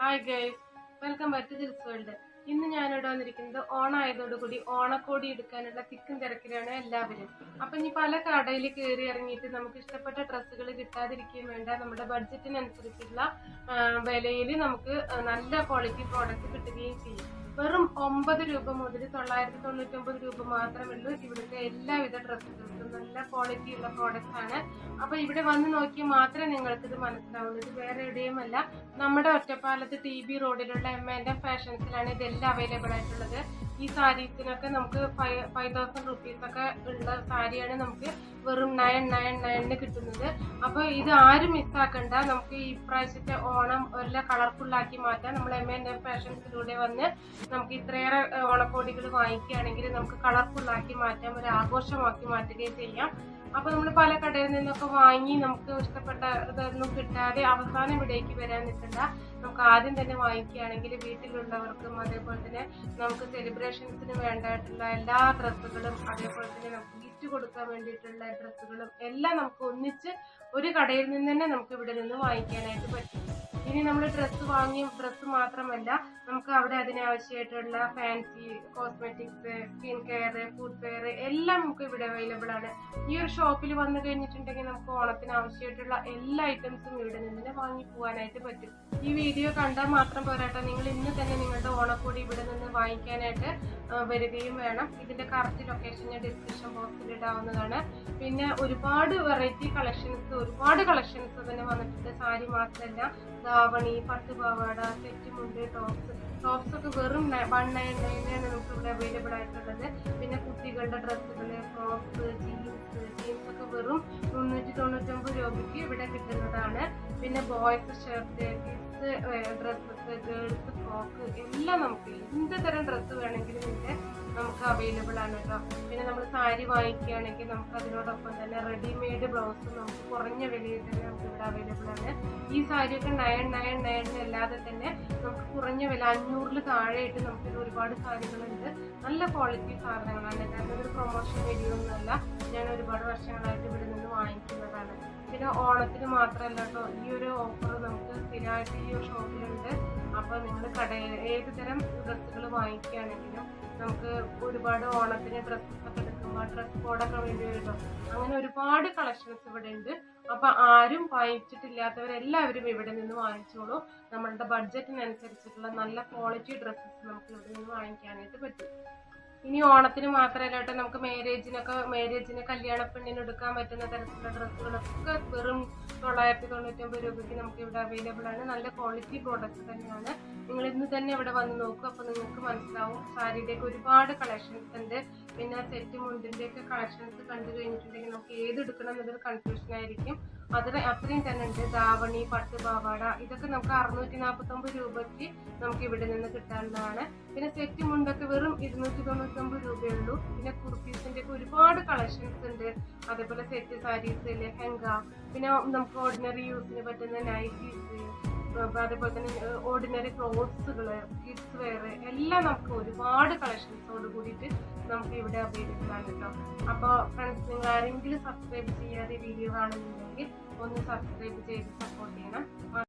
Hi guys welcome back to Dils world ഇന്ന് ഞാൻ ഇവിടെ വന്നിരിക്കുന്നത് ഓണായതോടുകൂടി ഓണക്കോടി എടുക്കാനുള്ള തിക്കും തിരക്കിലാണ് എല്ലാവരും. അപ്പൊ ഇനി പല കടയിൽ കയറി ഇറങ്ങിയിട്ട് നമുക്ക് ഇഷ്ടപ്പെട്ട ഡ്രസ്സുകൾ കിട്ടാതിരിക്കുകയും വേണ്ട. നമ്മുടെ ബഡ്ജറ്റിനനുസരിച്ചുള്ള വിലയിൽ നമുക്ക് നല്ല ക്വാളിറ്റി പ്രോഡക്റ്റ് കിട്ടുകയും ചെയ്യും. വെറും ഒമ്പത് രൂപ മുതൽ തൊള്ളായിരത്തി തൊണ്ണൂറ്റി ഒമ്പത് രൂപ മാത്രമേ ഉള്ളൂ ഇവിടുത്തെ എല്ലാവിധ ഡ്രസ്സുകൾക്കും നല്ല ക്വാളിറ്റി ഉള്ള പ്രോഡക്റ്റ് ആണ്. അപ്പൊ ഇവിടെ വന്ന് നോക്കി മാത്രമേ നിങ്ങൾക്ക് ഇത് മനസ്സിലാവുള്ളൂ. ഇത് വേറെ എവിടെയുമല്ല. നമ്മുടെ ഒറ്റപ്പാലത്ത് ടി ബി റോഡിലുള്ള എം ആൻഡ് ഫാഷൻസിലാണ് ഇതെല്ലാം അവൈലബിൾ ആയിട്ടുള്ളത്. ഈ സാരീസിനൊക്കെ നമുക്ക് ഫൈവ് ഫൈവ് തൗസൻഡ് റുപ്പീസ് ഒക്കെ ഉള്ള സാരിയാണ് നമുക്ക് വെറും നയൻ നയൻ നയനിന് കിട്ടുന്നത്. അപ്പോൾ ഇത് ആരും മിസ്സാക്കണ്ട നമുക്ക് ഈ പ്രാവശ്യത്തെ ഓണം എല്ലാം കളർഫുള്ളാക്കി മാറ്റാം. നമ്മൾ എം എൻ എഫ് ഫാഷൻസിലൂടെ വന്ന് നമുക്ക് ഇത്രയേറെ ഓണക്കോടികൾ വാങ്ങിക്കുകയാണെങ്കിൽ നമുക്ക് കളർഫുള്ളാക്കി മാറ്റാം ഒരു ആഘോഷമാക്കി മാറ്റുകയും ചെയ്യാം. അപ്പൊ നമ്മൾ പല കടയിൽ നിന്നൊക്കെ വാങ്ങി നമുക്ക് ഇഷ്ടപ്പെട്ട ഇതൊന്നും കിട്ടാതെ അവസാനം ഇവിടേക്ക് വരാൻ നിൽക്കണ്ട. നമുക്ക് ആദ്യം തന്നെ വാങ്ങിക്കുകയാണെങ്കിൽ വീട്ടിലുള്ളവർക്കും അതേപോലെ തന്നെ നമുക്ക് സെലിബ്രേഷൻസിന് വേണ്ടതായിട്ടുള്ള എല്ലാ ഡ്രസ്സുകളും അതേപോലെ തന്നെ നമുക്ക് ഗിഫ്റ്റ് കൊടുക്കാൻ വേണ്ടിയിട്ടുള്ള ഡ്രസ്സുകളും എല്ലാം നമുക്ക് ഒന്നിച്ച് ഒരു കടയിൽ നിന്ന് തന്നെ നമുക്ക് ഇവിടെ നിന്ന് വാങ്ങിക്കാനായിട്ട് പറ്റും. ഇനി നമ്മൾ ഡ്രസ്സ് വാങ്ങിയ ഡ്രസ്സ് മാത്രമല്ല നമുക്ക് അവിടെ അതിനാവശ്യമായിട്ടുള്ള fancy cosmetics skin care footwear എല്ലാം നമുക്ക് ഇവിടെ അവൈലബിൾ ആണ്. ഈ ഒരു ഷോപ്പിൽ വന്നു കഴിഞ്ഞിട്ടുണ്ടെങ്കിൽ നമുക്ക് ഓണത്തിന് ആവശ്യമായിട്ടുള്ള എല്ലാ ഐറ്റംസും ഇവിടെ നിന്ന് തന്നെ വാങ്ങി പോകാനായിട്ട് പറ്റും. ഈ വീഡിയോ കണ്ടാൽ മാത്രം പോരാട്ടോ. നിങ്ങൾ ഇന്ന് തന്നെ നിങ്ങളുടെ ഓണക്കൂടി ഇവിടെ നിന്ന് വാങ്ങിക്കാനായിട്ട് വരികയും വേണം. ഇതിന്റെ കറക്റ്റ് ലൊക്കേഷൻ ഞാൻ ഡിസ്ക്രിപ്ഷൻ ബോക്സിൽ ഇടാവുന്നതാണ്. പിന്നെ ഒരുപാട് വെറൈറ്റി കളക്ഷൻസ് ഒരുപാട് കളക്ഷൻസ് തന്നെ വന്നിട്ടുണ്ട്. സാരി മാത്രമല്ല ധാവണി പട്ടുപാവാട സെറ്റ് മുണ്ട് ടോപ്സ് ടോപ്സ് ഒക്കെ വെറും വൺ നയൻ നയനാണ് നമുക്ക് ഇവിടെ അവൈലബിൾ ആയിട്ടുള്ളത്. പിന്നെ കുട്ടികളുടെ ഡ്രസ്സുകൾ ഫ്രോക്സ് ജീൻസ് ജീൻസ് ഒക്കെ വെറും മുന്നൂറ്റി തൊണ്ണൂറ്റൊമ്പത് രൂപയ്ക്ക് ഇവിടെ കിട്ടുന്നതാണ്. പിന്നെ boys shirt kids dresses frock എല്ലാം നമുക്ക് എന്ത് തരം ഡ്രസ്സ് വേണമെങ്കിലും ഇവിടെ നമുക്ക് അവൈലബിൾ ആണ് കേട്ടോ പിന്നെ നമ്മൾ സാരി വാങ്ങിക്കുകയാണെങ്കിൽ നമുക്ക് അതിനോടൊപ്പം തന്നെ റെഡിമെയ്ഡ് ബ്ലൗസ് നമുക്ക് കുറഞ്ഞ വിലയിൽ തന്നെ നമുക്ക് ഇവിടെ അവൈലബിൾ ആണ്. ഈ സാരിയൊക്കെ നയൻ നയൻ നയൻ അല്ലാതെ തന്നെ നമുക്ക് കുറഞ്ഞ വില അഞ്ഞൂറിൽ താഴെയായിട്ട് നമുക്ക് ഒരുപാട് സാരികളുണ്ട്. നല്ല ക്വാളിറ്റി സാധനങ്ങളാണ്. കാരണം ഇതൊരു പ്രൊമോഷൻ വീഡിയോ ഒന്നുമല്ല ഞാൻ ഒരുപാട് വർഷങ്ങളായിട്ട് ഇവിടെ നിന്ന് വാങ്ങിക്കുന്നതാണ്. പിന്നെ ഓണത്തിന് മാത്രമല്ല കേട്ടോ ഈ ഒരു ഓഫർ നമുക്ക് സ്ഥിരമായിട്ട് ഈ ഷോപ്പിലുണ്ട് അപ്പോൾ നിങ്ങൾ കടയിൽ ഏത് തരം ഡ്രസ്സുകൾ വാങ്ങിക്കുകയാണെങ്കിലും നമുക്ക് ഒരുപാട് ഓണത്തിന് ഡ്രസ്സസ് ഒക്കെ എടുക്കുമ്പോൾ ഡ്രസ് കോഡൊക്കെ വേണ്ടി വരുമ്പോൾ അങ്ങനെ ഒരുപാട് കളക്ഷൻസ് ഇവിടെ ഉണ്ട്. അപ്പൊ ആരും വാങ്ങിച്ചിട്ടില്ലാത്തവരെല്ലാവരും ഇവിടെ നിന്ന് വാങ്ങിച്ചോളൂ. നമ്മളുടെ ബഡ്ജറ്റിനനുസരിച്ചിട്ടുള്ള നല്ല ക്വാളിറ്റി ഡ്രസ്സസ് നമുക്ക് ഇവിടെ നിന്ന് വാങ്ങിക്കാനായിട്ട് പറ്റും. ഇനി ഓണത്തിന് മാത്രമല്ല കേട്ടോ നമുക്ക് മാരേജിനൊക്കെ മാരേജിന് കല്യാണ പെണ്ണിന് എടുക്കാൻ പറ്റുന്ന തരത്തിലുള്ള ഡ്രസ്സുകളൊക്കെ വെറും തൊള്ളായിരത്തി തൊണ്ണൂറ്റൊമ്പത് രൂപയ്ക്ക് നമുക്ക് ഇവിടെ അവൈലബിൾ ആണ്. നല്ല ക്വാളിറ്റി പ്രോഡക്റ്റ് തന്നെയാണ്. നിങ്ങൾ ഇന്ന് തന്നെ ഇവിടെ വന്ന് നോക്കും അപ്പോൾ നിങ്ങൾക്ക് മനസ്സിലാവും. സാരിയുടെയൊക്കെ ഒരുപാട് കളക്ഷൻസ് ഉണ്ട്. പിന്നെ സെറ്റ് മുണ്ടിന്റെ ഒക്കെ കളക്ഷൻസ് കണ്ടു കഴിഞ്ഞിട്ടുണ്ടെങ്കിൽ നമുക്ക് ഏത് എടുക്കണം എന്നതൊരു കൺഫ്യൂഷൻ ആയിരിക്കും. അത് അത്രയും തന്നെ ഉണ്ട്. ധാവണി പട്ട് പാവാട. ഇതൊക്കെ നമുക്ക് അറുന്നൂറ്റി നാൽപ്പത്തൊമ്പത് രൂപയ്ക്ക് നമുക്ക് ഇവിടെ നിന്ന് കിട്ടാവുന്നതാണ്. പിന്നെ സെറ്റ് മുണ്ടൊക്കെ വെറും ഇരുന്നൂറ്റി തൊണ്ണൂറ്റൊമ്പത് രൂപയേ ഉള്ളൂ. പിന്നെ കുർത്തീസിന്റെ ഒക്കെ ഒരുപാട് കളക്ഷൻസ് ഉണ്ട്. അതേപോലെ സെറ്റ് സാരീസ് ലെഹങ്ക പിന്നെ നമുക്ക് ഓർഡിനറി യൂസിന് പറ്റുന്ന നൈറ്റീസ് അതേപോലെ തന്നെ ഓർഡിനറി ക്ലോത്ത്സുകൾ കിഡ്സ് വെയർ എല്ലാം നമുക്ക് ഒരുപാട് കളക്ഷൻസോട് കൂടിയിട്ട് നമുക്ക് ഇവിടെ അവൈലബിൾ ആണ് കേട്ടോ അപ്പോൾ ഫ്രണ്ട്സ് നിങ്ങൾ ആരെങ്കിലും സബ്സ്ക്രൈബ് ചെയ്യാതെ വീഡിയോ കാണുന്നുണ്ടെങ്കിൽ ഒന്ന് സബ്സ്ക്രൈബ് ചെയ്ത് സപ്പോർട്ട് ചെയ്യണം.